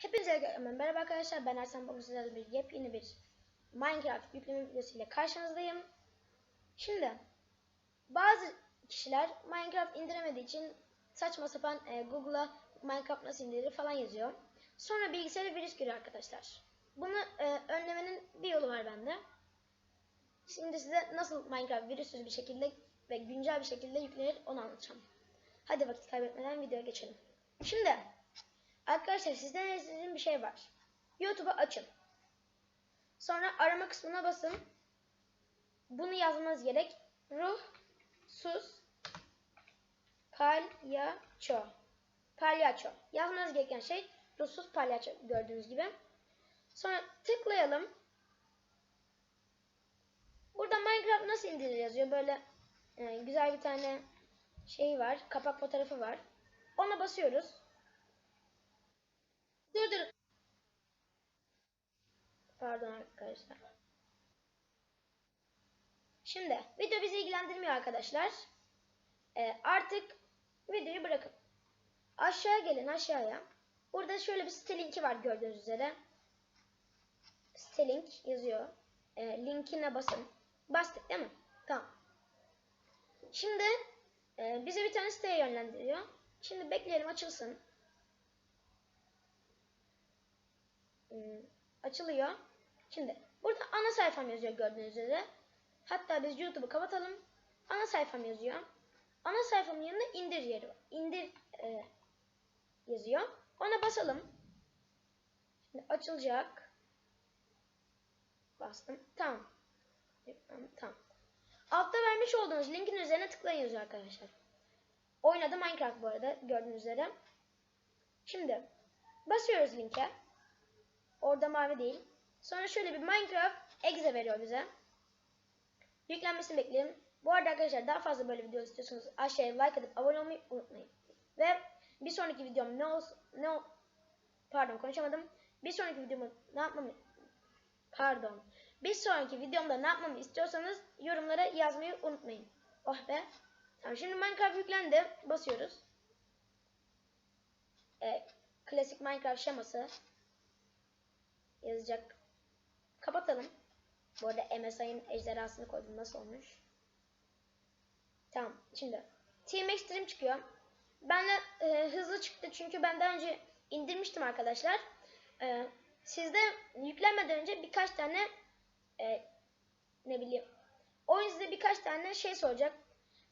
Hepinize merhaba arkadaşlar ben Ersan bugün sizlerle bir yepyeni bir Minecraft yükleme videosu ile karşınızdayım. Şimdi bazı kişiler Minecraft indiremediği için saçma sapan e, Google'a Minecraft nasıl indirilir falan yazıyor. Sonra bilgisayara virüs giriyor arkadaşlar. Bunu e, önlemenin bir yolu var bende. Şimdi size nasıl Minecraft virüsüz bir şekilde ve güncel bir şekilde yüklenir onu anlatacağım. Hadi vakit kaybetmeden videoya geçelim. Şimdi Arkadaşlar sizden istediğim bir şey var. YouTube'u açın. Sonra arama kısmına basın. Bunu yazmanız gerek. Ruh sus palyaço. Palyaço. Yazmanız gereken şey ruhsuz palyaço gördüğünüz gibi. Sonra tıklayalım. Burada Minecraft nasıl indirilir yazıyor. Böyle e, güzel bir tane şey var. Kapak fotoğrafı var. Ona basıyoruz. Dur dur. Pardon arkadaşlar. Şimdi video bizi ilgilendirmiyor arkadaşlar. Ee, artık videoyu bırakın. Aşağıya gelin aşağıya. Burada şöyle bir site linki var gördüğünüz üzere. Site link yazıyor. Ee, linkine basın. Bastık değil mi? Tamam. Şimdi e, bize bir tane siteye yönlendiriyor. Şimdi bekleyelim açılsın. Hmm, açılıyor. Şimdi burada ana sayfam yazıyor gördüğünüz üzere. Hatta biz YouTube'u kapatalım. Ana sayfam yazıyor. Ana sayfamın yanında indir yeri var. İndir e, yazıyor. Ona basalım. Şimdi açılacak. Bastım. Tamam. Tamam. Altta vermiş olduğunuz linkin üzerine tıklayın yazıyor arkadaşlar. Oynadı Minecraft bu arada gördüğünüz üzere. Şimdi basıyoruz linke. Orada mavi değil. Sonra şöyle bir Minecraft exe veriyor bize. Yüklenmesini bekleyelim. Bu arada arkadaşlar daha fazla böyle video istiyorsanız aşağıya like atıp abone olmayı unutmayın. Ve bir sonraki videom ne olsun ne ol pardon konuşamadım. Bir sonraki videomu ne yapmamı pardon. Bir sonraki videomda ne yapmamı istiyorsanız yorumlara yazmayı unutmayın. Oh be. Tamam şimdi Minecraft yüklendi. Basıyoruz. Ee, klasik Minecraft şeması yazacak. Kapatalım. Bu arada MSI'ın ejderhasını koydum. Nasıl olmuş? Tamam. Şimdi Team Extreme çıkıyor. Ben de e, hızlı çıktı çünkü ben daha önce indirmiştim arkadaşlar. E, sizde yüklenmeden önce birkaç tane e, ne bileyim oyun size birkaç tane şey soracak.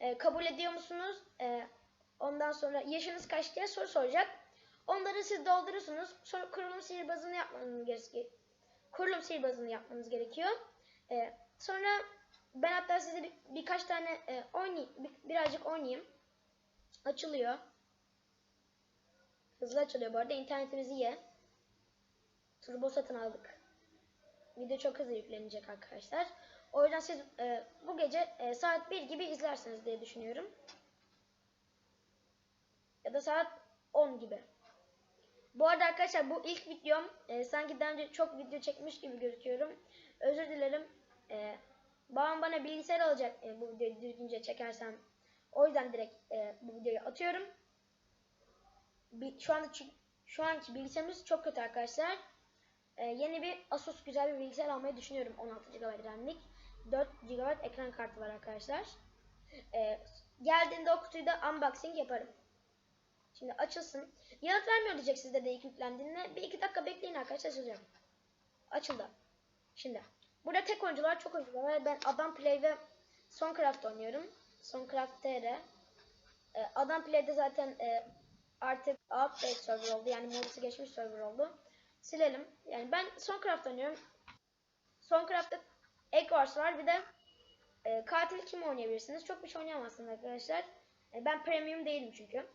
E, kabul ediyor musunuz? E, ondan sonra yaşınız kaç diye soru soracak. Onları siz dolduruyorsunuz. Sonra kurulum sihirbazını yapmanız gerekiyor. Kurulum sihirbazını yapmanız gerekiyor. Ee, sonra ben hatta size bir, birkaç tane e, oynayayım, bir, birazcık oynayayım. Açılıyor. Hızlı açılıyor bu arada. İnternetimizi ye. Turbo satın aldık. Video çok hızlı yüklenecek arkadaşlar. O yüzden siz e, bu gece e, saat 1 gibi izlersiniz diye düşünüyorum. Ya da saat 10 gibi. Bu arada arkadaşlar bu ilk videom. E, sanki daha önce çok video çekmiş gibi gözüküyorum. Özür dilerim. E, babam bana bilgisayar alacak e, bu videoyu düzgünce çekersem. O yüzden direkt e, bu videoyu atıyorum. Bir, şu anda şu anki bilgisayarımız çok kötü arkadaşlar. E, yeni bir Asus güzel bir bilgisayar almayı düşünüyorum. 16 GB RAM'lik. 4 GB ekran kartı var arkadaşlar. E, geldiğinde o kutuyu da unboxing yaparım. Şimdi açılsın. Yanıt vermiyor diyecek sizde de ilk yüklendiğinde. Bir iki dakika bekleyin arkadaşlar açılacağım. Açıldı. Şimdi. Burada tek oyuncular çok oyuncular var. Ben Adam Play ve Soncraft oynuyorum. Soncraft TR. Ee, Adam Play'de zaten e, artık update server oldu. Yani modusu geçmiş server oldu. Silelim. Yani ben Soncraft oynuyorum. Soncraft'ta Egg Wars var. Bir de e, katil kim oynayabilirsiniz? Çok bir şey oynayamazsınız arkadaşlar. E, ben premium değilim çünkü.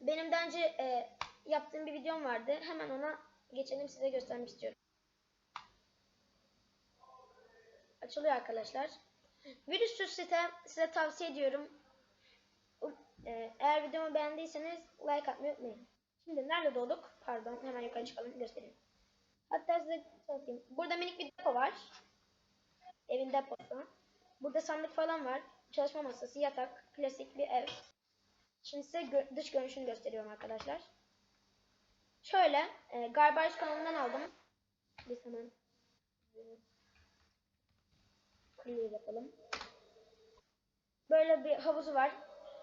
Benim daha önce e, yaptığım bir videom vardı. Hemen ona geçelim size göstermek istiyorum. Açılıyor arkadaşlar. Virüssüz site size tavsiye ediyorum. E, eğer videomu beğendiyseniz like atmayı unutmayın. Şimdi nerede doğduk? Pardon hemen yukarı çıkalım göstereyim. Hatta size tanıtayım. Burada minik bir depo var. Evin deposu. Burada sandık falan var. Çalışma masası, yatak, klasik bir ev. Şimdi size gö dış görünüşünü gösteriyorum arkadaşlar. Şöyle e, Garbage kanalından aldım. Biz hemen clear yapalım. Böyle bir havuzu var.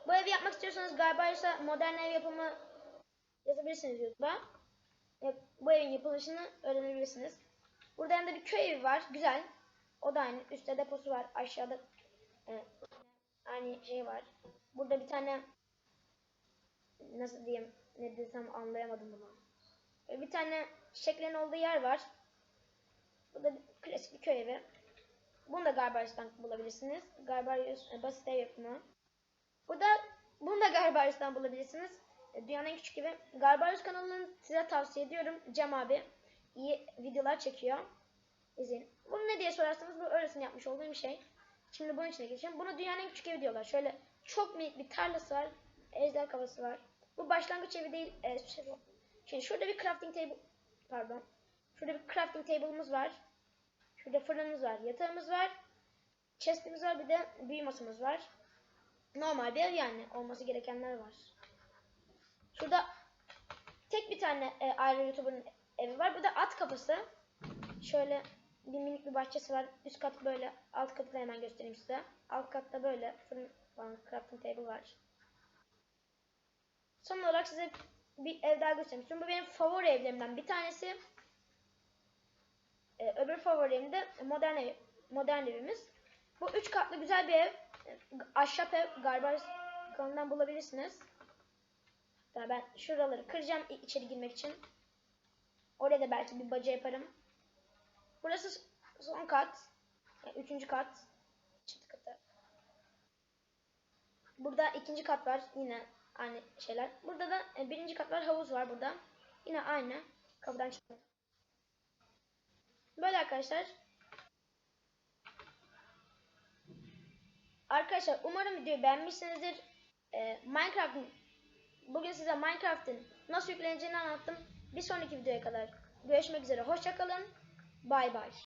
Bu evi yapmak istiyorsanız Garbage'da modern ev yapımı yazabilirsiniz YouTube'a. E, bu evin yapılışını öğrenebilirsiniz. Burada de bir köy evi var. Güzel. O da aynı. Üstte deposu var. Aşağıda e, aynı şey var. Burada bir tane nasıl diyeyim ne desem anlayamadım bunu. E, bir tane çiçeklerin olduğu yer var. Bu da klasik bir köy evi. Bunu da Garbage'dan bulabilirsiniz. Garbage e, basit ev yapımı. Bu da bunu da Garbage'dan bulabilirsiniz. E, Dünyanın en küçük evi. Garbage kanalını size tavsiye ediyorum. Cem abi iyi videolar çekiyor. İzleyin. Bunu ne diye sorarsanız bu öylesine yapmış olduğum bir şey. Şimdi bunun içine geçeceğim. Bunu dünyanın en küçük evi diyorlar. Şöyle çok minik bir tarlası var. Ejder kafası var. Bu başlangıç evi değil. E, şey. Şimdi şurada bir crafting table pardon. Şurada bir crafting table'ımız var. Şurada fırınımız var. Yatağımız var. Chest'imiz var. Bir de büyü masamız var. Normal bir ev yani. Olması gerekenler var. Şurada tek bir tane e, ayrı YouTuber'ın evi var. Bu da at kafası. Şöyle bir minik bir bahçesi var. Üst kat böyle. Alt katı da hemen göstereyim size. Alt katta böyle fırın crafting table var. Son olarak size bir ev daha göstermek istiyorum. Bu benim favori evlerimden bir tanesi. Ee, öbür favori evim de modern ev, modern evimiz. Bu üç katlı güzel bir ev. Ahşap ev galiba kanalından bulabilirsiniz. Hatta ben şuraları kıracağım içeri girmek için. Oraya da belki bir baca yaparım. Burası son kat. Yani üçüncü kat. Çatı katı. Burada ikinci kat var. Yine aynı şeyler. Burada da e, birinci kat var. Havuz var burada. Yine aynı. Kapıdan çıkıyor. Böyle arkadaşlar. Arkadaşlar umarım videoyu beğenmişsinizdir. Ee, Minecraft'ın bugün size Minecraft'ın nasıl yükleneceğini anlattım. Bir sonraki videoya kadar görüşmek üzere. Hoşçakalın. Bay bay.